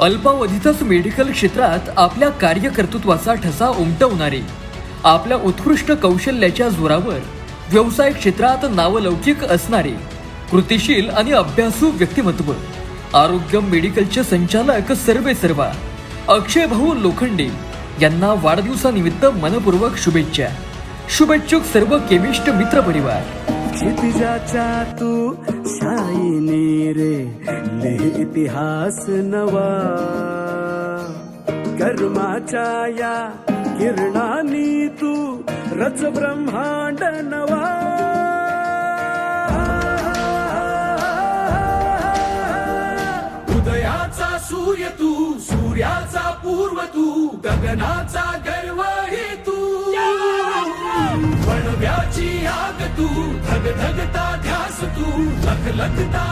अल्पावधीतच मेडिकल क्षेत्रात आपल्या कार्यकर्तृत्वाचा ठसा उमटवणारे आपल्या उत्कृष्ट कौशल्याच्या जोरावर व्यवसाय क्षेत्रात नावलौकिक असणारे कृतिशील आणि अभ्यासू व्यक्तिमत्व आरोग्य मेडिकलचे संचालक सर्वे सर्वा अक्षय भाऊ लोखंडे यांना वाढदिवसानिमित्त मनपूर्वक शुभेच्छा. शुभेच्छुक सर्व केमिस्ट मित्र परिवार. लिह इतिहास नवा। कर्माच्या या किरणानी तू रच ब्रह्मांड नवा। उदयाचा सूर्य तू सूर्याचा पूर्व तू गगनाचा गर्व हे तू। वणव्याची आग तू धग धगता ध्यास तू लख लखता